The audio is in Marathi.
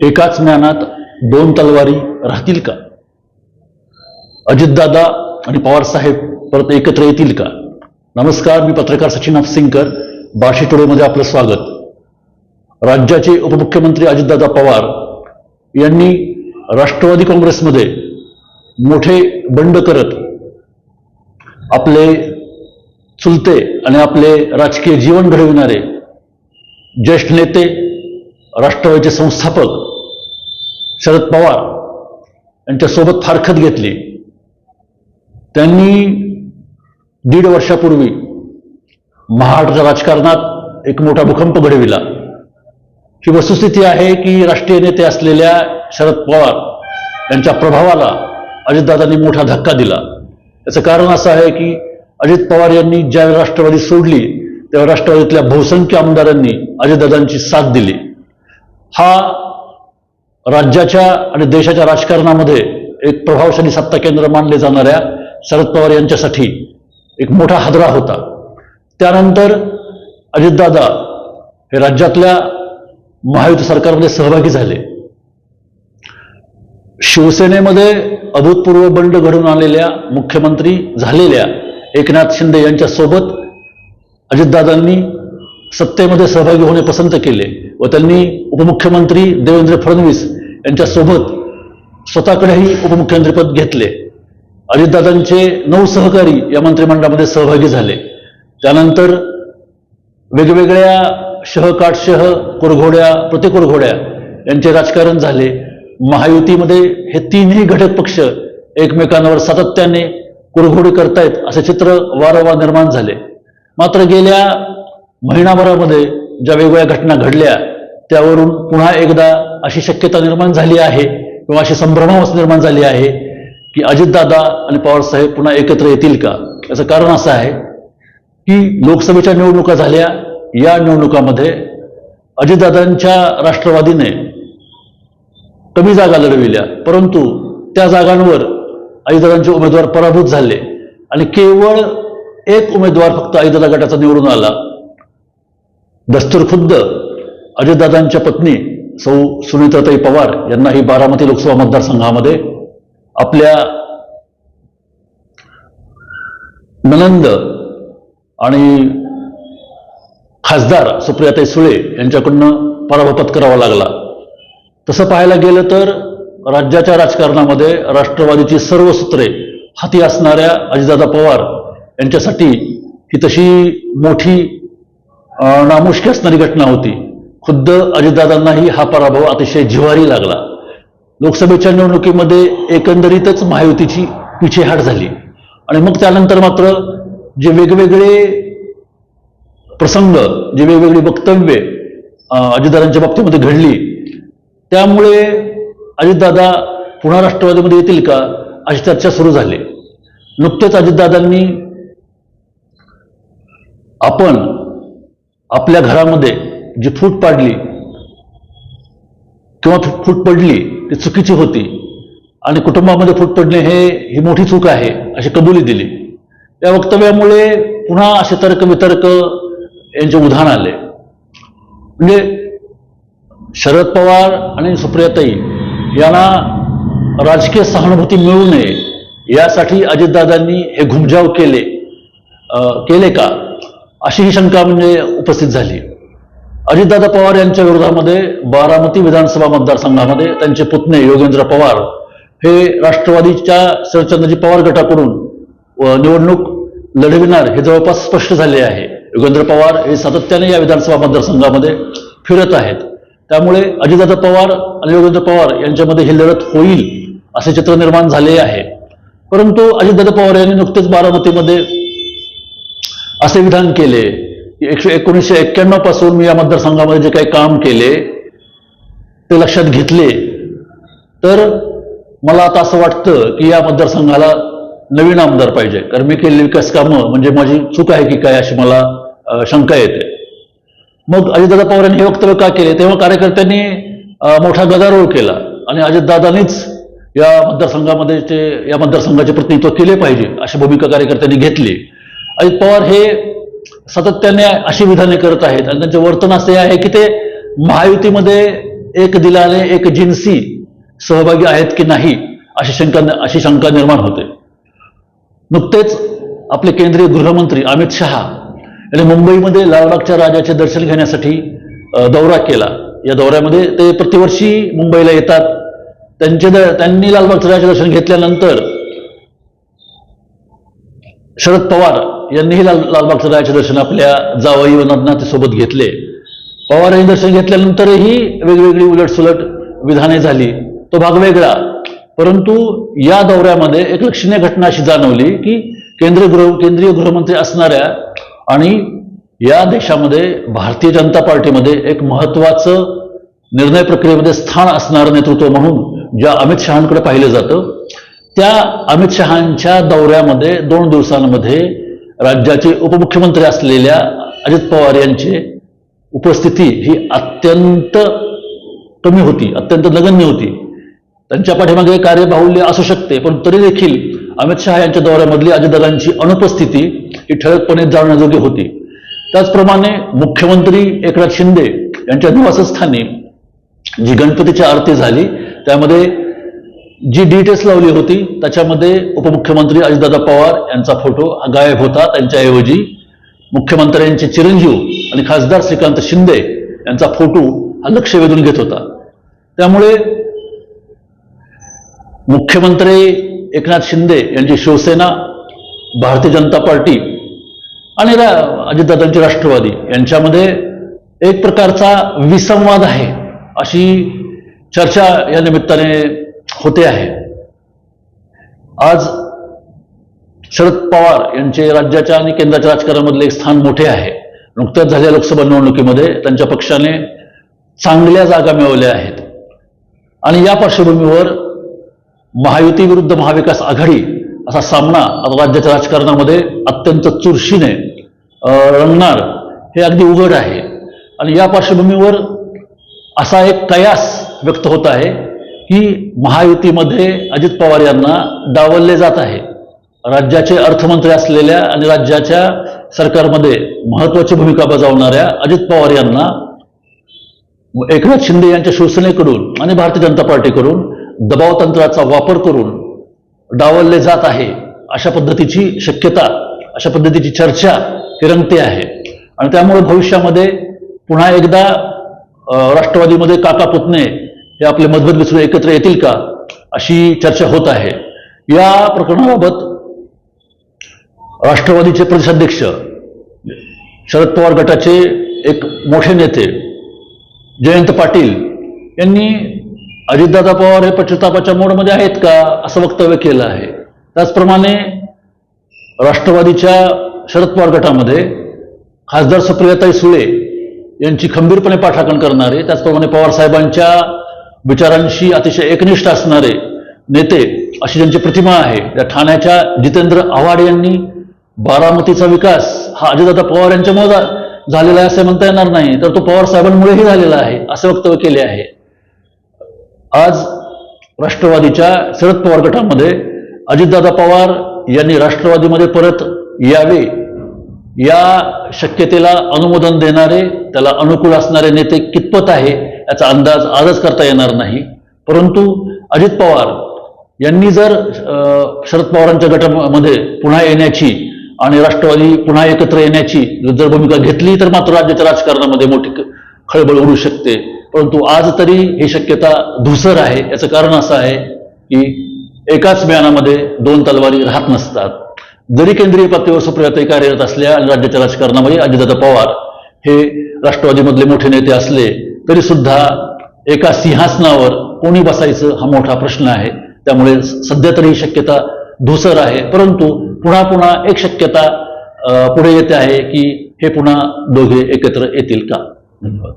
एकाच ज्ञानात दोन तलवारी राहतील का? अजितदादा आणि पवार साहेब परत एकत्र येतील का? नमस्कार मी पत्रकार सचिन अफसिंकर बार्शी टोळेमध्ये आपलं स्वागत. राज्याचे उपमुख्यमंत्री अजितदादा पवार यांनी राष्ट्रवादी काँग्रेसमध्ये मोठे बंड करत आपले चुलते आणि आपले राजकीय जीवन घडविणारे ज्येष्ठ नेते राष्ट्रवादीचे संस्थापक शरद पवार यांच्यासोबत फारखत घेतली. त्यांनी दीड वर्षापूर्वी महाराष्ट्र राजकारणात एक मोठा भूकंप घडविला. ही वस्तुस्थिती आहे की राष्ट्रीय नेते असलेल्या शरद पवार यांच्या प्रभावाला अजितदादांनी मोठा धक्का दिला. याचं कारण असं आहे की अजित पवार यांनी ज्यावेळी राष्ट्रवादी सोडली तेव्हा राष्ट्रवादीतल्या बहुसंख्य आमदारांनी अजितदादांची साथ दिली. हा राज्याच्या आणि देशाच्या राजकारणामध्ये एक प्रभावशाली सत्ता केंद्र मानले जाणाऱ्या शरद पवार यांच्यासाठी एक मोठा हादरा होता. त्यानंतर अजितदादा हे राज्यातल्या महायुती सरकारमध्ये सहभागी झाले. शिवसेनेमध्ये अभूतपूर्व बंड घडून आलेल्या मुख्यमंत्री झालेल्या एकनाथ शिंदे यांच्यासोबत अजितदादांनी सत्तेमध्ये सहभागी होणे पसंत केले व त्यांनी उपमुख्यमंत्री देवेंद्र फडणवीस यांच्यासोबत स्वतःकडेही उपमुख्यमंत्रीपद घेतले. अजितदादांचे नऊ सहकारी या मंत्रिमंडळामध्ये सहभागी झाले. त्यानंतर वेगवेगळ्या शह काटशह कुरघोड्या प्रतिकुरघोड्या यांचे राजकारण झाले. महायुतीमध्ये हे तीनही घटक पक्ष एकमेकांवर सातत्याने कुरघोडी करतायत असे चित्र वारंवार निर्माण झाले. मात्र गेल्या महिनाभरामध्ये ज्या वेगवेगळ्या घटना घडल्या त्यावरून पुन्हा एकदा अशी शक्यता निर्माण झाली आहे किंवा अशी संभ्रमावस्था निर्माण झाली आहे की अजितदादा आणि पवारसाहेब पुन्हा एकत्र येतील का? याचं कारण असं आहे की लोकसभेच्या निवडणुका झाल्या. या निवडणुकामध्ये अजितदादांच्या राष्ट्रवादीने कमी जागा लढविल्या. परंतु त्या जागांवर अजितदादांचे उमेदवार पराभूत झाले आणि केवळ एक उमेदवार फक्त अजितदादा गटाचा निवडून आला. दस्तूर खुद्द अजितदादांच्या पत्नी सौ सुनीताताई पवार यांनाही बारामती लोकसभा मतदारसंघामध्ये आपल्या ननंद आणि खासदार सुप्रियाताई सुळे यांच्याकडनं पराभव पत्करावा लागला. तसं पाहायला गेलं तर राज्याच्या राजकारणामध्ये राष्ट्रवादीची सर्व सूत्रे हाती असणाऱ्या अजितदादा पवार यांच्यासाठी ही तशी मोठी नामुष्की असणारी घटना होती. खुद्द अजितदादांनाही हा पराभव अतिशय जिव्हारी लागला. लोकसभेच्या निवडणुकीमध्ये एकंदरीतच महायुतीची पिछेहाट झाली. आणि मग त्यानंतर मात्र जे वेगवेगळे प्रसंग जे वेगवेगळी वक्तव्ये अजितदादांच्या बाबतीमध्ये घडली. त्यामुळे अजितदादा पुन्हा राष्ट्रवादीमध्ये येतील का अशी चर्चा सुरू झाली. नुकतेच अजितदादांनी आपण आपल्या घरामध्ये जी फूट पाडली किंवा फूट पडली ती चुकीची होती. आणि कुटुंबामध्ये फूट पडणे हे ही मोठी चूक आहे अशी कबुली दिली. या वक्तव्यामुळे पुन्हा असे तर्क वितर्क यांचे उधाण आले. म्हणजे शरद पवार आणि सुप्रियाताई यांना राजकीय सहानुभूती मिळू नये यासाठी अजितदादांनी हे घुमजाव केले. अं, केले का? अशी ही शंका म्हणजे उपस्थित झाली. अजितदादा पवार यांच्या विरोधामध्ये बारामती विधानसभा मतदारसंघामध्ये त्यांचे पुतणे योगेंद्र पवार हे राष्ट्रवादीच्या शरदचंद्रजी पवार गटाकडून निवडणूक लढविणार हे जवळपास स्पष्ट झाले आहे. योगेंद्र पवार हे सातत्याने या विधानसभा मतदारसंघामध्ये फिरत आहेत. त्यामुळे अजितदादा पवार आणि योगेंद्र पवार यांच्यामध्ये ही लढत होईल असे चित्र निर्माण झाले आहे. परंतु अजितदादा पवार यांनी नुकतेच बारामतीमध्ये असे विधान केले. एकशे एकोणीसशे एक्क्याण्णवपासून मी या मतदारसंघामध्ये जे काही काम केले ते लक्षात घेतले तर मला आता असं वाटतं की या मतदारसंघाला नवीन आमदार पाहिजे. कारण मी केलेली विकास कामं म्हणजे माझी चूक आहे की काय अशी मला शंका येते. मग अजितदादा पवार यांनी हे वक्तव्य का केले? तेव्हा कार्यकर्त्यांनी मोठा गदारोळ केला. आणि अजितदादांनीच या मतदारसंघामध्ये ते या मतदारसंघाचे प्रतिनिधित्व केले पाहिजे अशी भूमिका कार्यकर्त्यांनी घेतली. अजित पवार हे सातत्याने अशी विधाने करत आहेत. आणि त्यांचे वर्तन असे आहे की ते महायुतीमध्ये एक दिलाने एक जिन्सी सहभागी आहेत की नाही अशी शंका अशी शंका निर्माण होते. नुकतेच आपले केंद्रीय गृहमंत्री अमित शहा यांनी मुंबईमध्ये लालबागच्या राजाचे दर्शन घेण्यासाठी दौरा केला. या दौऱ्यामध्ये ते प्रतिवर्षी मुंबईला येतात. त्यांचे द- त्यांनी लालबागच्या राजाचे दर्शन घेतल्यानंतर शरद पवार यांनीही लाल लालबागच्या रायाचे दर्शन आपल्या जावई व नंदनाथी सोबत घेतले. पवार यांनी दर्शन घेतल्यानंतरही वेगवेगळी उलटसुलट विधाने झाली. तो भाग वेगळा. परंतु या दौऱ्यामध्ये एक लक्षणीय घटना अशी जाणवली की केंद्रीय गृह केंद्रीय गृहमंत्री असणाऱ्या आणि या देशामध्ये भारतीय जनता पार्टीमध्ये एक महत्वाचं निर्णय प्रक्रियेमध्ये स्थान असणारं नेतृत्व म्हणून ज्या अमित शहांकडे पाहिलं जातं त्या अमित शहांच्या दौऱ्यामध्ये दोन दिवसांमध्ये राज्याचे उपमुख्यमंत्री असलेल्या अजित पवार यांची उपस्थिती ही अत्यंत कमी होती अत्यंत नगण्य होती. त्यांच्या पाठीमागे कार्यबाहुल्य असू शकते पण तरी देखील अमित शहा यांच्या दौऱ्यामधली अजितदादांची अनुपस्थिती ही ठळकपणे जाणण्याजोगी होती. त्याचप्रमाणे मुख्यमंत्री एकनाथ शिंदे यांच्या निवासस्थानी जी गणपतीची आरती झाली त्यामध्ये जी डिटेल्स लावली होती त्याच्यामध्ये उपमुख्यमंत्री अजितदादा पवार यांचा फोटो गायब होता त्यांच्याऐवजी. मुख्यमंत्र्यांचे चिरंजीव आणि खासदार श्रीकांत शिंदे यांचा फोटो हा लक्ष वेधून घेत होता. त्यामुळे मुख्यमंत्री एकनाथ शिंदे यांची शिवसेना भारतीय जनता पार्टी आणि रा- अजितदादांची राष्ट्रवादी यांच्यामध्ये एक प्रकारचा विसंवाद आहे अशी चर्चा या निमित्ताने होते आहे. आज शरद पवार यांचे राज्याच्या आणि केंद्राच्या राजकारणामधले एक स्थान मोठे आहे. नुकत्याच झालेल्या लोकसभा निवडणुकीमध्ये त्यांच्या पक्षाने चांगल्या जागा मिळवल्या आहेत. आणि या पार्श्वभूमीवर महायुती विरुद्ध महाविकास आघाडी असा सामना आता राज्याच्या राजकारणामध्ये अत्यंत चुरशीने रंगणार हे अगदी उघड आहे. आणि या पार्श्वभूमीवर असा एक कयास व्यक्त होत आहे. की महायुतीमध्ये अजित पवार यांना डावलले जात आहे. राज्याचे अर्थमंत्री असलेल्या आणि राज्याच्या सरकारमध्ये महत्वाची भूमिका बजावणाऱ्या अजित पवार यांना एकनाथ शिंदे यांच्या शिवसेनेकडून आणि भारतीय जनता पार्टीकडून दबाव तंत्राचा वापर करून डावलले जात आहे अशा पद्धतीची शक्यता अशा पद्धतीची चर्चा ही रंगते आहे. आणि त्यामुळे भविष्यामध्ये पुन्हा एकदा राष्ट्रवादीमध्ये काका पुतणे हे आपले मतभेद विसरून एकत्र येतील का? अशी चर्चा होत आहे. या प्रकरणाबाबत राष्ट्रवादीचे प्रदेशाध्यक्ष शरद पवार गटाचे एक मोठे नेते जयंत पाटील यांनी अजितदादा पवार हे पश्चातापाच्या मोडमध्ये आहेत का असं वक्तव्य केलं आहे. त्याचप्रमाणे राष्ट्रवादीच्या शरद पवार गटामध्ये खासदार सुप्रियाताई सुळे यांची खंबीरपणे पाठराखण करणारे त्याचप्रमाणे पवार साहेबांच्या विचारांशी अतिशय एकनिष्ठ असणारे नेते अशी ज्यांची प्रतिमा आहे त्या ठाण्याच्या जितेंद्र आव्हाड यांनी बारामतीचा विकास हा अजितदादा पवार यांच्यामुळे झालेला आहे असे म्हणता येणार नाही. तर तो पवार साहेबांमुळेही झालेला आहे असे वक्तव्य केले आहे. आज राष्ट्रवादीच्या शरद पवार गटामध्ये अजितदादा पवार यांनी राष्ट्रवादीमध्ये परत यावे या शक्यतेला अनुमोदन देणारे त्याला अनुकूल असणारे नेते कितपत आहे याचा अंदाज आजच करता येणार नाही. परंतु अजित पवार यांनी जर शरद पवारांच्या गटामध्ये पुन्हा येण्याची आणि राष्ट्रवादी पुन्हा एकत्र येण्याची जर भूमिका घेतली तर मात्र राज्याच्या राजकारणामध्ये मोठी खळबळ उडू शकते. परंतु आज तरी ही शक्यता धुसर आहे. याचं कारण असं आहे की एकाच म्यानामध्ये दोन तलवारी राहत नसतात. जरी केंद्रीय पातळीवर सुप्रियाताई कार्यरत असल्या आणि राज्याच्या राजकारणामध्ये अजितदादा पवार हे राष्ट्रवादीमधले मोठे नेते असले तरी सुद्धा एका सिंहासनावर कोणी बसायचं हा मोठा प्रश्न आहे. त्यामुळे सध्या तरी ही शक्यता धुसर आहे. परंतु पुन्हा पुन्हा एक शक्यता पुढे येते आहे की हे पुन्हा दोघे एकत्र येतील का? धन्यवाद.